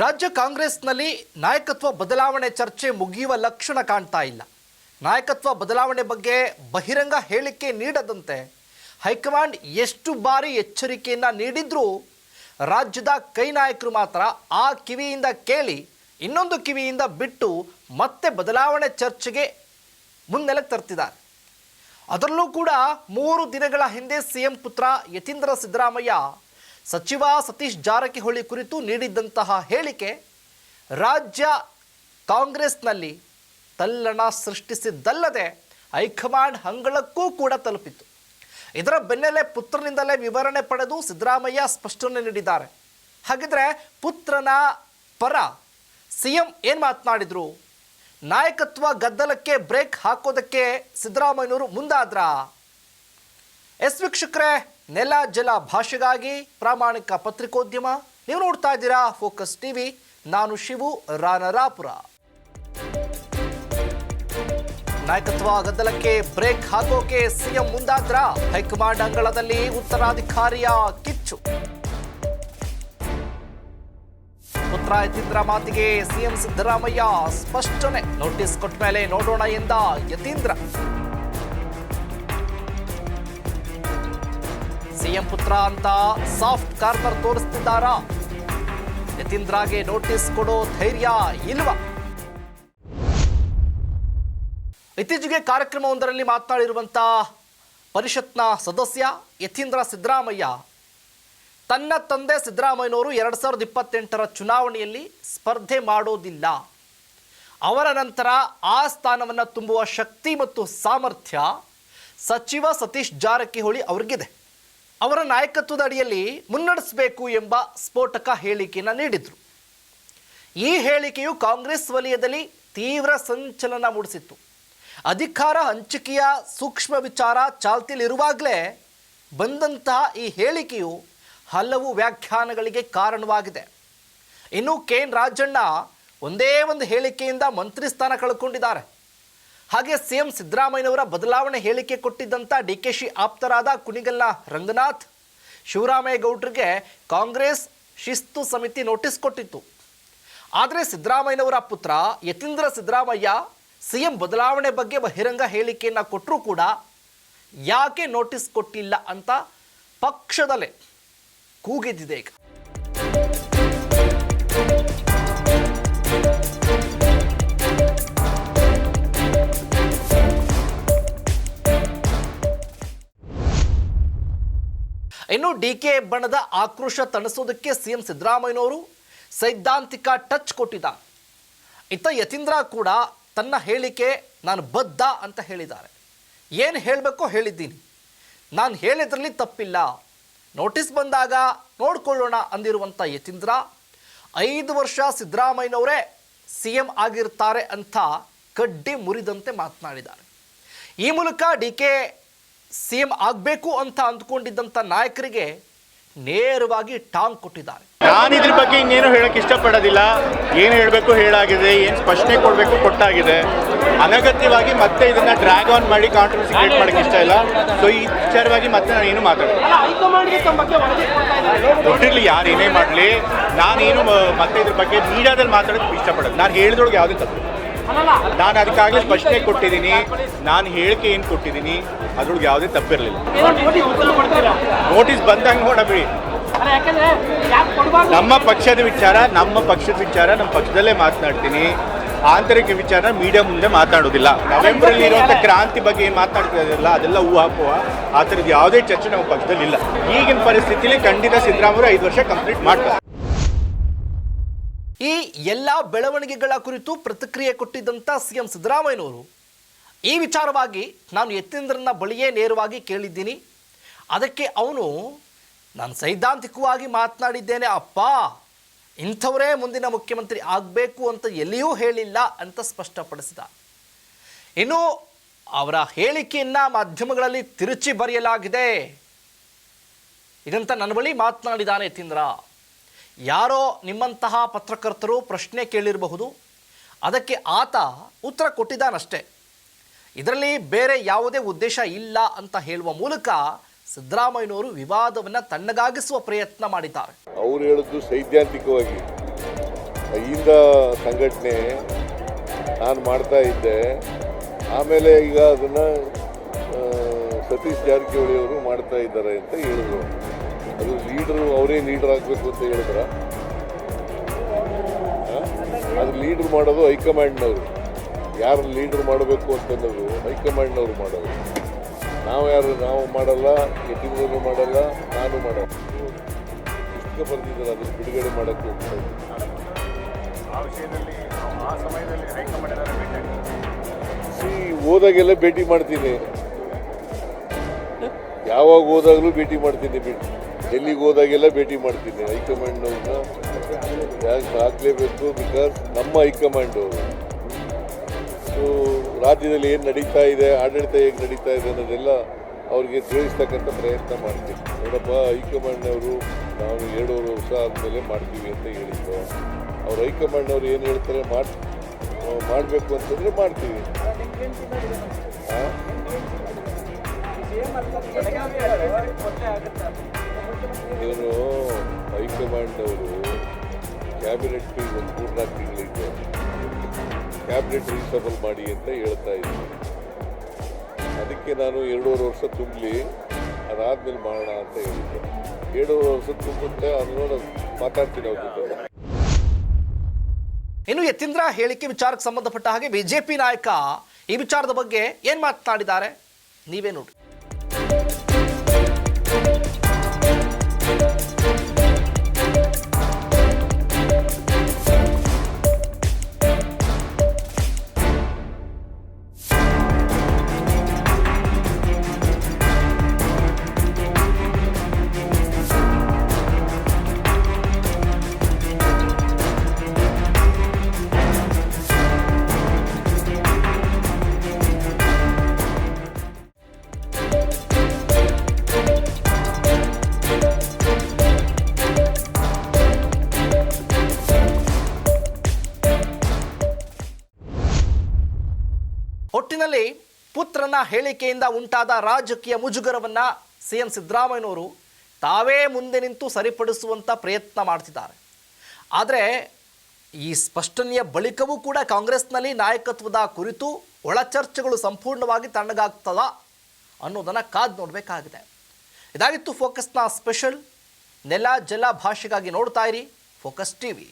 ರಾಜ್ಯ ಕಾಂಗ್ರೆಸ್ನಲ್ಲಿ ನಾಯಕತ್ವ ಬದಲಾವಣೆ ಚರ್ಚೆ ಮುಗಿಯುವ ಲಕ್ಷಣ ಕಾಣ್ತಾ ಇಲ್ಲ. ನಾಯಕತ್ವ ಬದಲಾವಣೆ ಬಗ್ಗೆ ಬಹಿರಂಗ ಹೇಳಿಕೆ ನೀಡದಂತೆ ಹೈಕಮಾಂಡ್ ಎಷ್ಟು ಬಾರಿ ಎಚ್ಚರಿಕೆಯನ್ನು ನೀಡಿದ್ರೂ ರಾಜ್ಯದ ಕೈ ನಾಯಕರು ಮಾತ್ರ ಆ ಕಿವಿಯಿಂದ ಕೇಳಿ, ಇನ್ನೊಂದು ಕಿವಿಯಿಂದ ಬಿಟ್ಟು ಮತ್ತೆ ಬದಲಾವಣೆ ಚರ್ಚೆಗೆ ಮುನ್ನೆಲೆಗೆ ತರ್ತಿದ್ದಾರೆ. ಅದರಲ್ಲೂ ಕೂಡ ಮೂರು ದಿನಗಳ ಹಿಂದೆ ಸಿಎಂ ಪುತ್ರ ಯತೀಂದ್ರ ಸಿದ್ದರಾಮಯ್ಯ ಸಚಿವ ಸತೀಶ್ ಜಾರಕಿಹೊಳಿ ಕುರಿತು ನೀಡಿದ್ದಂತಹ ಹೇಳಿಕೆ, ರಾಜ್ಯ ಕಾಂಗ್ರೆಸ್ನಲ್ಲಿ ತಲ್ಲಣ ಸೃಷ್ಟಿಸಿದ್ದಲ್ಲದೆ ಹೈಕಮಾಂಡ್ ಹಂಗಳಕ್ಕೂ ಕೂಡ ತಲುಪಿತು ಇದರ ಬೆನ್ನಲ್ಲೇ ಪುತ್ರನಿಂದಲೇ ವಿವರಣೆ ಪಡೆದು ಸಿದ್ದರಾಮಯ್ಯ ಸ್ಪಷ್ಟನೆ ನೀಡಿದ್ದಾರೆ. ಹಾಗಿದ್ರೆ ಪುತ್ರನ ಪರ ಸಿಎಂ ಏನು ಮಾತನಾಡಿದ್ರು? ನಾಯಕತ್ವ ಗದ್ದಲಕ್ಕೆ ಬ್ರೇಕ್ ಹಾಕೋದಕ್ಕೆ ಸಿದ್ದರಾಮಯ್ಯನವರು ಮುಂದಾದ್ರ? ಎಸ್ ವೀಕ್ಷಕರೇ ನೆಲ ಜಲ ಭಾಷೆಗಾಗಿ ಪ್ರಾಮಾಣಿಕ ಪತ್ರಿಕೋದ್ಯಮ. ನೀವು ನೋಡ್ತಾ ಇದ್ದೀರಾ ಫೋಕಸ್ ಟಿವಿ. ನಾನು ಶಿವು ರಾನರಾಪುರ. ನಾಯಕತ್ವ ಗದ್ದಲಕ್ಕೆ ಬ್ರೇಕ್ ಹಾಕೋಕೆ ಸಿಎಂ ಮುಂದಾದ್ರ ಹೈಕಮಾಂಡ್ ಅಂಗಳದಲ್ಲಿ ಉತ್ತರಾಧಿಕಾರಿಯ ಕಿಚ್ಚು. ಪುತ್ರ ಯತೀಂದ್ರ ಮಾತಿಗೆ ಸಿಎಂ ಸಿದ್ದರಾಮಯ್ಯ ಸ್ಪಷ್ಟನೆ. ನೋಟಿಸ್ ಕೊಟ್ಟ ಮೇಲೆ ನೋಡೋಣ ಎಂದ ಯತೀಂದ್ರ. ಸಿಎಂ ಪುತ್ರ ಅಂತ ಸಾಫ್ಟ್ ಕಾರ್ನರ್ ತೋರಿಸ್ತಿದ್ದಾರಾ? ಯತೀಂದ್ರಾಗೆ ನೋಟಿಸ್ ಕೊಡೋ ಧೈರ್ಯ ಇಲ್ವಾ? ಇತ್ತೀಚೆಗೆ ಕಾರ್ಯಕ್ರಮವೊಂದರಲ್ಲಿ ಮಾತನಾಡಿರುವಂಥ ಪರಿಷತ್ನ ಸದಸ್ಯ ಯತೀಂದ್ರ ಸಿದ್ದರಾಮಯ್ಯ, ತನ್ನ ತಂದೆ ಸಿದ್ದರಾಮಯ್ಯನವರು ಎರಡು ಸಾವಿರದ ಇಪ್ಪತ್ತೆಂಟರ ಚುನಾವಣೆಯಲ್ಲಿ ಸ್ಪರ್ಧೆ ಮಾಡೋದಿಲ್ಲ. ಅವರ ನಂತರ ಆ ಸ್ಥಾನವನ್ನು ತುಂಬುವ ಶಕ್ತಿ ಮತ್ತು ಸಾಮರ್ಥ್ಯ ಸಚಿವ ಸತೀಶ್ ಜಾರಕಿಹೊಳಿ ಅವ್ರಿಗಿದೆ. ಅವರ ನಾಯಕತ್ವದ ಅಡಿಯಲ್ಲಿ ಮುನ್ನಡೆಸಬೇಕು ಎಂಬ ಸ್ಫೋಟಕ ಹೇಳಿಕೆಯನ್ನು ನೀಡಿದರು. ಈ ಹೇಳಿಕೆಯು ಕಾಂಗ್ರೆಸ್ ವಲಯದಲ್ಲಿ ತೀವ್ರ ಸಂಚಲನ ಮೂಡಿಸಿತ್ತು. ಅಧಿಕಾರ ಹಂಚಿಕೆಯ ಸೂಕ್ಷ್ಮ ವಿಚಾರ ಚಾಲ್ತಿಯಲ್ಲಿರುವಾಗಲೇ ಬಂದಂತಹ ಈ ಹೇಳಿಕೆಯು ಹಲವು ವ್ಯಾಖ್ಯಾನಗಳಿಗೆ ಕಾರಣವಾಗಿದೆ. ಇನ್ನು ಕೆ ಎನ್ ರಾಜಣ್ಣ ಒಂದೇ ಒಂದು ಹೇಳಿಕೆಯಿಂದ ಮಂತ್ರಿ ಸ್ಥಾನ ಕಳ್ಕೊಂಡಿದ್ದಾರೆ. ಹಾಗೆ ಸಿಎಂ ಸಿದ್ದರಾಮಯ್ಯನವರ ಬದಲಾವಣೆ ಹೇಳಿಕೆ ಕೊಟ್ಟಿದ್ದಂಥ ಡಿ ಕೆ ಶಿ ಆಪ್ತರಾದ ಕುಣಿಗಲ್ಲ ರಂಗನಾಥ್, ಶಿವರಾಮೇಗೌಡರಿಗೆ ಕಾಂಗ್ರೆಸ್ ಶಿಸ್ತು ಸಮಿತಿ ನೋಟಿಸ್ ಕೊಟ್ಟಿತ್ತು. ಆದರೆ ಸಿದ್ದರಾಮಯ್ಯನವರ ಪುತ್ರ ಯತೀಂದ್ರ ಸಿದ್ದರಾಮಯ್ಯ ಸಿಎಂ ಬದಲಾವಣೆ ಬಗ್ಗೆ ಬಹಿರಂಗ ಹೇಳಿಕೆಯನ್ನು ಕೊಟ್ಟರೂ ಕೂಡ ಯಾಕೆ ನೋಟಿಸ್ ಕೊಟ್ಟಿಲ್ಲ ಅಂತ ಪಕ್ಷದಲ್ಲೇ ಕೂಗಿದ್ದಿದೆ ಈಗ. ಇನ್ನು ಡಿ ಕೆ ಬಣದ ಆಕ್ರೋಶ ತಣಿಸೋದಕ್ಕೆ ಸಿಎಂ ಸಿದ್ದರಾಮಯ್ಯನವರು ಸೈದ್ಧಾಂತಿಕ ಟಚ್ ಕೊಟ್ಟಿದ್ದಾರೆ ಇತ್ತ ಯತೀಂದ್ರ ಕೂಡ ತನ್ನ ಹೇಳಿಕೆ ನಾನು ಬದ್ಧ ಅಂತ ಹೇಳಿದ್ದಾರೆ. ಏನು ಹೇಳಬೇಕೋ ಹೇಳಿದ್ದೀನಿ. ನಾನು ಹೇಳಿದ್ರಲ್ಲಿ ತಪ್ಪಿಲ್ಲ. ನೋಟಿಸ್ ಬಂದಾಗ ನೋಡ್ಕೊಳ್ಳೋಣ ಅಂದಿರುವಂಥ ಯತೀಂದ್ರ, ಐದು ವರ್ಷ ಸಿದ್ದರಾಮಯ್ಯನವರೇ ಸಿ ಎಂ ಆಗಿರ್ತಾರೆ ಅಂತ ಕಡ್ಡಿ ಮುರಿದಂತೆ ಮಾತನಾಡಿದ್ದಾರೆ. ಈ ಮೂಲಕ ಡಿ ಕೆ ಸಿ ಎಂ ಆಗಬೇಕು ಅಂತ ಅಂದ್ಕೊಂಡಿದ್ದಂಥ ನಾಯಕರಿಗೆ ನೇರವಾಗಿ ಟಾಂಗ್ ಕೊಟ್ಟಿದ್ದಾರೆ. ನಾನು ಇದ್ರ ಬಗ್ಗೆ ಇನ್ನೇನು ಹೇಳಕ್ ಇಷ್ಟಪಡೋದಿಲ್ಲ. ಏನು ಹೇಳಬೇಕು ಹೇಳಾಗಿದೆ ಏನು ಸ್ಪಷ್ಟನೆ ಕೊಡಬೇಕು ಕೊಟ್ಟಾಗಿದೆ. ಅನಗತ್ಯವಾಗಿ ಮತ್ತೆ ಇದನ್ನ ಡ್ರ್ಯಾಗ್ ಆನ್ ಮಾಡಿ ಕಾಂಟ್ರವರ್ಸಿ ಕ್ರಿಯೇಟ್ ಮಾಡಕ್ಕೆ ಇಷ್ಟ ಇಲ್ಲ. ಸೊ ಈ ವಿಚಾರವಾಗಿ ಮತ್ತೆ ನಾನು ಏನು ಮಾತಾಡೋದು? ಹೈಕಮಾಂಡ್ಗೆ ತಮ್ಮ ಬಗ್ಗೆ ವರದಿ ಇದ್ದಾರೆ. ಕೊಟ್ಟಿರ್ಲಿ ಯಾರು ಏನೇ ಮಾಡಲಿ. ನಾನೇನು ಮತ್ತೆ ಇದ್ರ ಬಗ್ಗೆ ಮೀಡಿಯಾದಲ್ಲಿ ಮಾತಾಡೋದಕ್ಕೆ ಇಷ್ಟಪಡೋದು. ನಾನು ಹೇಳಿದೊಳಗೆ ಯಾವುದೇ ತಪ್ಪು ನಾನು ಅದಕ್ಕಾಗಲೇ ಸ್ಪಷ್ಟನೆ ಕೊಟ್ಟಿದ್ದೀನಿ. ನಾನು ಹೇಳಿಕೆ ಏನು ಕೊಟ್ಟಿದ್ದೀನಿ ಅದ್ರೊಳಗೆ ಯಾವುದೇ ತಪ್ಪಿರಲಿಲ್ಲ. ನೋಟಿಸ್ ಬಂದಂಗೆ ನೋಡಬೇಡಿ. ನಮ್ಮ ಪಕ್ಷದ ವಿಚಾರ ನಮ್ಮ ಪಕ್ಷದ ವಿಚಾರ ನಮ್ಮ ಪಕ್ಷದಲ್ಲೇ ಮಾತನಾಡ್ತೀನಿ. ಆಂತರಿಕ ವಿಚಾರ ಮೀಡಿಯಾ ಮುಂದೆ ಮಾತಾಡೋದಿಲ್ಲ ನವೆಂಬರ್ ಇರುವಂಥ ಕ್ರಾಂತಿ ಬಗ್ಗೆ ಏನು ಮಾತನಾಡ್ತಿರಲ್ಲ ಅದೆಲ್ಲ ಹೂ ಹಾಕುವ ಆ ಥರದ್ದು ಯಾವುದೇ ಚರ್ಚೆ ನಮ್ಮ ಪಕ್ಷದಲ್ಲಿ ಇಲ್ಲ ಈಗಿನ ಪರಿಸ್ಥಿತಿಲಿ ಖಂಡಿತ ಸಿದ್ದರಾಮಯ್ಯ ಐದು ವರ್ಷ ಕಂಪ್ಲೀಟ್ ಮಾಡ್ತಾರೆ. ಈ ಎಲ್ಲ ಬೆಳವಣಿಗೆಗಳ ಕುರಿತು ಪ್ರತಿಕ್ರಿಯೆ ಕೊಟ್ಟಿದ್ದಂಥ ಸಿ ಎಂ ಸಿದ್ದರಾಮಯ್ಯನವರು, ಈ ವಿಚಾರವಾಗಿ ನಾನು ಯತೀಂದ್ರನ ಬಳಿಯೇ ನೇರವಾಗಿ ಕೇಳಿದ್ದೀನಿ. ಅದಕ್ಕೆ ಅವನು, ನಾನು ಸೈದ್ಧಾಂತಿಕವಾಗಿ ಮಾತನಾಡಿದ್ದೇನೆ, ಅಪ್ಪ, ಇಂಥವರೇ ಮುಂದಿನ ಮುಖ್ಯಮಂತ್ರಿ ಆಗಬೇಕು ಅಂತ ಎಲ್ಲಿಯೂ ಹೇಳಿಲ್ಲ ಅಂತ ಸ್ಪಷ್ಟಪಡಿಸಿದ. ಇನ್ನು ಅವರ ಹೇಳಿಕೆಯನ್ನು ಮಾಧ್ಯಮಗಳಲ್ಲಿ ತಿರುಚಿ ಬರೆಯಲಾಗಿದೆ. ಇದಂತ ನನ್ನ ಬಳಿ ಮಾತನಾಡಿದ್ದಾನೆ ಯತೀಂದ್ರ. ಯಾರೋ ನಿಮ್ಮಂತಹ ಪತ್ರಕರ್ತರು ಪ್ರಶ್ನೆ ಕೇಳಿರಬಹುದು, ಅದಕ್ಕೆ ಆತ ಉತ್ತರ ಕೊಟ್ಟಿದ್ದಾನಷ್ಟೇ. ಇದರಲ್ಲಿ ಬೇರೆ ಯಾವುದೇ ಉದ್ದೇಶ ಇಲ್ಲ ಅಂತ ಹೇಳುವ ಮೂಲಕ ಸಿದ್ದರಾಮಯ್ಯನವರು ವಿವಾದವನ್ನು ತಣ್ಣಗಾಗಿಸುವ ಪ್ರಯತ್ನ ಮಾಡಿದ್ದಾರೆ. ಅವ್ರು ಹೇಳಿದ್ದು ಸೈದ್ಧಾಂತಿಕವಾಗಿ. ಅಹಿಂದ ಸಂಘಟನೆ ನಾನು ಮಾಡ್ತಾ ಇದ್ದೆ, ಆಮೇಲೆ ಈಗ ಅದನ್ನು ಸತೀಶ್ ಜಾರಕಿಹೊಳಿ ಅವರು ಮಾಡ್ತಾ ಇದ್ದಾರೆ ಅಂತ ಹೇಳಿದ್ರು. ಅದು ಲೀಡ್ರು ಅವರೇ ಲೀಡರ್ ಆಗಬೇಕು ಅಂತ ಹೇಳಿದ್ರ? ಅದು ಲೀಡ್ರ್ ಮಾಡೋದು ಹೈಕಮಾಂಡ್ನವರು. ಯಾರು ಲೀಡರ್ ಮಾಡಬೇಕು ಅಂತನ್ನೋದು ಹೈಕಮಾಂಡ್ನವರು ಮಾಡೋದು. ನಾವು ಯಾರು ನಾವು ಮಾಡಲ್ಲ ಯತೀಂದ್ರನು ಮಾಡಲ್ಲ ನಾನು ಮಾಡಲ್ಲ. ಪುಸ್ತಕ ಬರೆದಿದ್ದಾರೆ ಅದನ್ನು ಬಿಡುಗಡೆ ಮಾಡೋಕ್ಕೆ. ಆ ವಿಷಯದಲ್ಲಿ ಆ ಸಮಯದಲ್ಲಿ ಸಿ ಹೋದಾಗೆಲ್ಲ ಭೇಟಿ ಮಾಡ್ತೀನಿ. ಯಾವಾಗ ಹೋದಾಗಲೂ ಭೇಟಿ ಮಾಡ್ತೀನಿ ಬಿಟ್ಟು ಡೆಲ್ಲಿಗೆ ಹೋದಾಗೆಲ್ಲ ಭೇಟಿ ಮಾಡ್ತೀನಿ. ಹೈಕಮಾಂಡ್ನವ್ರನ್ನ ಯಾಕೆ ಹಾಕ್ಲೇಬೇಕು ಬಿಕಾಸ್ ನಮ್ಮ ಹೈಕಮಾಂಡ್ ಅವರು. ಸೊ ರಾಜ್ಯದಲ್ಲಿ ಏನು ನಡೀತಾ ಇದೆ, ಆಡಳಿತ ಹೇಗೆ ನಡೀತಾ ಇದೆ ಅನ್ನೋದೆಲ್ಲ ಅವ್ರಿಗೆ ತಿಳಿಸ್ತಕ್ಕಂಥ ಪ್ರಯತ್ನ ಮಾಡ್ತೀನಿ. ನೋಡಪ್ಪ ಹೈಕಮಾಂಡ್ನವರು ನಾವು ಎರಡೂವರೆ ವರ್ಷ ಆದಮೇಲೆ ಮಾಡ್ತೀವಿ ಅಂತ ಹೇಳಿದ್ರು. ಅವ್ರು ಹೈಕಮಾಂಡ್ನವ್ರು ಏನು ಹೇಳ್ತಾರೆ? ಮಾಡಿ ಮಾಡಬೇಕು ಅಂತಂದರೆ ಮಾಡ್ತೀವಿ. ಆ? ಹೈಕಮಾಂಡ್ ಅವರು ಕ್ಯಾಬಿನೆಟ್ ಒಂದು ಮೂರ್ನಾಲ್ಕು ಕ್ಯಾಬಿನೆಟ್ ರೀಸಬಲ್ ಮಾಡಿ ಅಂತ ಹೇಳ್ತಾ ಇದ್ದೀನಿ ಅದಕ್ಕೆ ನಾನು ಎರಡೂವರೆ ವರ್ಷ ತುಂಬಲಿ, ಅದಾದ್ಮೇಲೆ ಮಾಡೋಣ ಅಂತ ಹೇಳಿದ್ದೆ. ಎರಡೂವರೆ ವರ್ಷ ತುಂಬುತ್ತೆ ಅದನ್ನ ಮಾತಾಡ್ತೀನಿ ಅವ್ರ ಇನ್ನು ಯತೀಂದ್ರ ಹೇಳಿಕೆ ವಿಚಾರಕ್ಕೆ ಸಂಬಂಧಪಟ್ಟ ಹಾಗೆ ಬಿಜೆಪಿ ನಾಯಕ ಈ ವಿಚಾರದ ಬಗ್ಗೆ ಏನ್ ಮಾತನಾಡಿದ್ದಾರೆ? ನೀವೇ ನೋಡಿ. ಒಟ್ಟಿನಲ್ಲಿ ಪುತ್ರನ ಹೇಳಿಕೆಯಿಂದ ಉಂಟಾದ ರಾಜಕೀಯ ಮುಜುಗರವನ್ನ ಸಿಎಂ ಸಿದ್ದರಾಮಯ್ಯನವರು ತಾವೇ ಮುಂದೆ ನಿಂತು ಸರಿಪಡಿಸುವಂಥ ಪ್ರಯತ್ನ ಮಾಡ್ತಿದ್ದಾರೆ. ಆದರೆ ಈ ಸ್ಪಷ್ಟನೆಯ ಬಳಿಕವೂ ಕೂಡ ಕಾಂಗ್ರೆಸ್ನಲ್ಲಿ ನಾಯಕತ್ವದ ಕುರಿತು ಒಳ ಚರ್ಚೆಗಳು ಸಂಪೂರ್ಣವಾಗಿ ತಣ್ಣಗಾಗ್ತದ ಅನ್ನೋದನ್ನು ಕಾದು ನೋಡಬೇಕಾಗಿದೆ. ಇದಾಗಿತ್ತು ಫೋಕಸ್ನ ಸ್ಪೆಷಲ್. ನೆಲ, ಜಲ ಭಾಷೆಗಾಗಿ ನೋಡ್ತಾ ಇರಿ ಫೋಕಸ್ ಟಿವಿ.